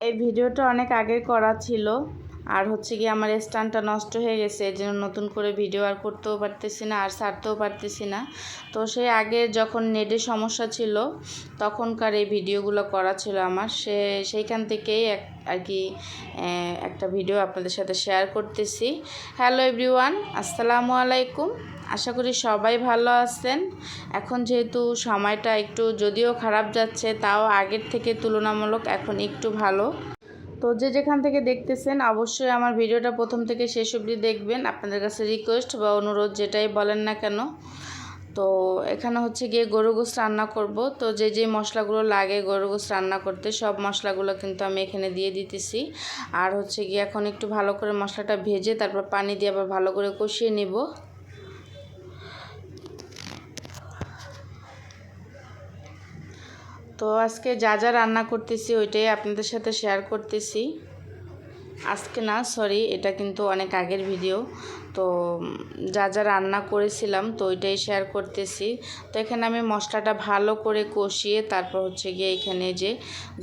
এই ভিডিওটা অনেক আগে করা ছিল। আর হচ্ছে কি আমার স্ট্যান্ডটা নষ্ট হয়ে গেছে, এই জন্য নতুন করে ভিডিও আর করতেও পারতেছি না আর ছাড়তেও পারতেছি না। তো সেই আগে যখন নেটের সমস্যা ছিল, তখনকার এই ভিডিওগুলো করা ছিল আমার। সে সেইখান থেকেই এক, আর কি একটা ভিডিও আপনাদের সাথে শেয়ার করতেছি। হ্যালো এভরিওয়ান আসসালামু আলাইকুম। আশা করি সবাই ভালো আছেন। এখন যেহেতু সময়টা একটু যদিও খারাপ যাচ্ছে, তাও আগের থেকে তুলনামূলক এখন একটু ভালো। তো যে যেখান থেকে দেখতেছেন, অবশ্যই আমার ভিডিওটা প্রথম থেকে শেষ অবধি দেখবেন। আপনাদের কাছে রিকোয়েস্ট বা অনুরোধ যেটাই বলেন না কেন, তো এখানে হচ্ছে গিয়ে গরু গোস রান্না করব। তো যে যে মশলাগুলো লাগে গরু গোস রান্না করতে, সব মশলাগুলো কিন্তু আমি এখানে দিয়ে দিতেছি। আর হচ্ছে গিয়ে এখন একটু ভালো করে মশলাটা ভেজে তারপর পানি দিয়ে আবার ভালো করে কষিয়ে নিব। তো আজকে যা যা রান্না করতেছি ওইটাই আপনাদের সাথে শেয়ার করতেছি। আজকে না সরি এটা কিন্তু অনেক আগের ভিডিও তো যা যা রান্না করেছিলাম তো ওইটাই শেয়ার করতেছি। তো এখানে আমি মশলাটা ভালো করে কষিয়ে তারপর হচ্ছে গিয়ে এখানে যে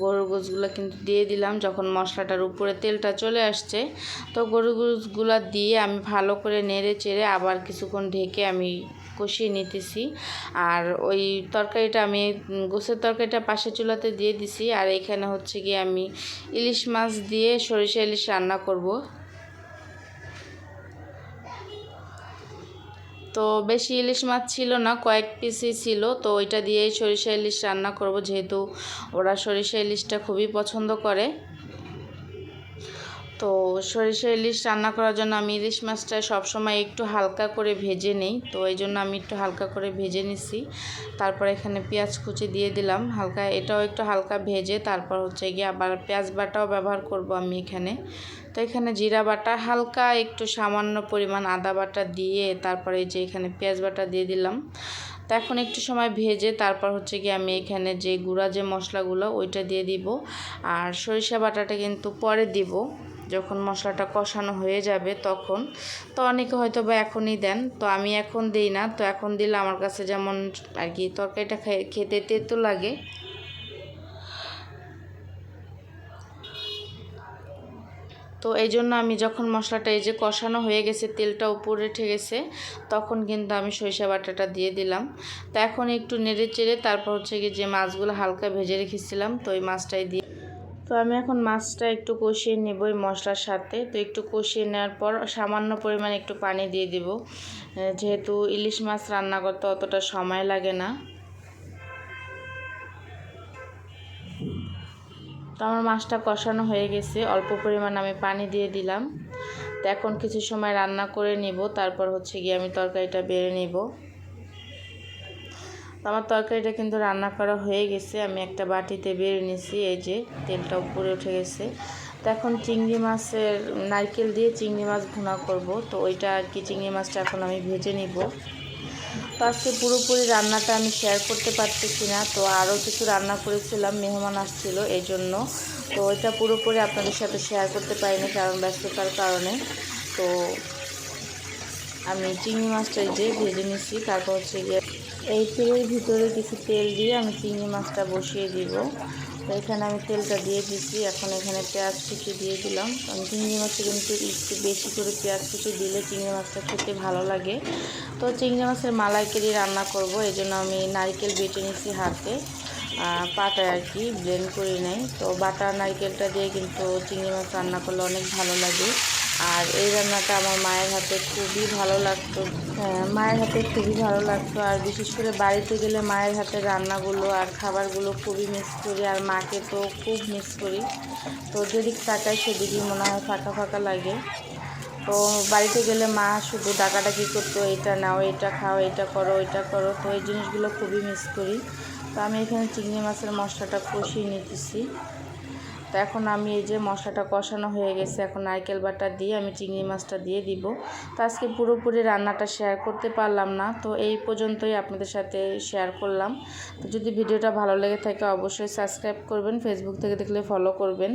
গরুর গোছগুলো কিন্তু দিয়ে দিলাম যখন মশলাটার উপরে তেলটা চলে আসছে। তো গরুর গোছগুলো দিয়ে আমি ভালো করে নেড়ে চেড়ে আবার কিছুক্ষণ ঢেকে আমি কষিয়ে নিতেছি। আর ওই তরকারিটা আমি গোছের তরকারিটা পাশে চুলাতে দিয়ে দিছি। আর এখানে হচ্ছে গিয়ে আমি ইলিশ মাছ দিয়ে সরিষা ইলিশ রান্না করব। তো বেশি ইলিশ মাছ ছিল না, কয়েক পিসই ছিল। তো ওইটা দিয়েই সরিষা ইলিশ রান্না করব যেহেতু ওরা সরিষা ইলিশটা খুবই পছন্দ করে। তো সরিষা ইলিশ রান্না করার জন্য আমি ইলিশ মাছটা সবসময় একটু হালকা করে ভেজে নেই। তো এই জন্য আমি একটু হালকা করে ভেজে নিছি। তারপর এখানে পেঁয়াজ কুচি দিয়ে দিলাম হালকা, এটাও একটু হালকা ভেজে তারপর হচ্ছে গিয়ে আবার পেঁয়াজ বাটাও ব্যবহার করব আমি এখানে। তো এখানে জিরা বাটা হালকা একটু সামান্য পরিমাণ আদা বাটা দিয়ে তারপরে যে এখানে পেঁয়াজ বাটা দিয়ে দিলাম। তো এখন একটু সময় ভেজে তারপর হচ্ছে কি আমি এখানে যে গুঁড়া যে মশলাগুলো ওইটা দিয়ে দিব। আর সরিষা বাটাটা কিন্তু পরে দিব। যখন মশলাটা কষানো হয়ে যাবে তখন। তো অনেকে হয়তো বা এখনই দেন। তো আমি এখন দিই না। তো এখন দিলে আমার কাছে যেমন আর কি তরকারিটা খেতে তেতো লাগে। তো এই জন্য আমি যখন মশলাটা এই যে কষানো হয়ে গেছে, তেলটা উপরে উঠে গেছে, তখন কিন্তু আমি সরিষা বাটাটা দিয়ে দিলাম। তো এখন একটু নেড়ে চেড়ে তারপর হচ্ছে গিয়ে যে মাছগুলো হালকা ভেজে রেখেছিলাম, তো ওই মাছটাই দিয়ে তো আমি এখন মাছটা একটু কষিয়ে নেব ওই মশলার সাথে। তো একটু কষিয়ে নেওয়ার পর সামান্য পরিমাণে একটু পানি দিয়ে দিব। যেহেতু ইলিশ মাছ রান্না করতে অতটা সময় লাগে না। তো আমার মাছটা কষানো হয়ে গেছে। অল্প পরিমাণ আমি পানি দিয়ে দিলাম। তো এখন কিছু সময় রান্না করে নিব। তারপর হচ্ছে গিয়ে আমি তরকারিটা বেড়ে নিব। আমার তরকারিটা কিন্তু রান্না করা হয়ে গেছে। আমি একটা বাটিতে বেড়ে নিছি। এই যে তেলটা উপরে উঠে গেছে। তো এখন চিংড়ি মাছের নারকেল দিয়ে চিংড়ি মাছ ভুনা করব। তো ওইটা আর কি চিংড়ি মাছটা এখন আমি ভেজে নিব। তো আজকে পুরোপুরি রান্নাটা আমি শেয়ার করতে পারতেছি না। তো আরও কিছু রান্না করেছিলাম, মেহমান আসছিল এই জন্য তো এটা পুরোপুরি আপনাদের সাথে শেয়ার করতে পারিনি কারণ ব্যস্ততার কারণে। তো আমি চিংড়ি মাছটা যে ভেজে নিচ্ছি, তারপর হচ্ছে গিয়ে এই তেলের ভিতরে কিছু তেল দিয়ে আমি চিংড়ি মাছটা বসিয়ে দিব। তো এখানে আমি তেলটা দিয়ে দিচ্ছি এখন এখানে পেঁয়াজ কুচি দিয়ে দিলাম। কারণ চিংড়ি মাছে কিন্তু একটু বেশি করে পেঁয়াজ কুচি দিলে চিংড়ি মাছটা খেতে ভালো লাগে। তো চিংড়ি মাছের মালাইকারি রান্না করব। এই জন্য আমি নারকেল বেটে নিচ্ছি হাতে। পাটায় আর কি ব্লেন্ড করে নেয় তো বাটা নারকেলটা দিয়ে কিন্তু চিংড়ি মাছ রান্না করলে অনেক ভালো লাগে। আর এই রান্নাটা আমার মায়ের হাতে খুবই ভালো লাগতো। হ্যাঁ, মায়ের হাতে খুবই ভালো লাগতো। আর বিশেষ করে বাড়িতে গেলে মায়ের হাতে রান্নাগুলো আর খাবারগুলো খুবই মিস করি আর মাকে তো খুব মিস করি। তো যেদিক তাকাই সেদিকই মনে হয় ফাঁকা ফাঁকা লাগে। তো বাড়িতে গেলে মা শুধু ডাকাডাকি করতো এটা নাও এটা খাও এটা করো এটা করো। তো এই জিনিসগুলো খুবই মিস করি। তো আমি এখানে চিংড়ি মাছের মশলাটা কষিয়ে নিতেছি। তো এখন আমি এই যে মশলাটা কষানো হয়ে গেছে, এখন নারকেল বাটা দিয়ে আমি চিংড়ি মাছটা দিয়ে দিব। তো আজকে পুরোপুরি রান্নাটা শেয়ার করতে পারলাম না, তো এই পর্যন্তই আপনাদের সাথে শেয়ার করলাম। তো যদি ভিডিওটা ভালো লেগে থাকে অবশ্যই সাবস্ক্রাইব করবেন ফেসবুক থেকে দেখলে ফলো করবেন।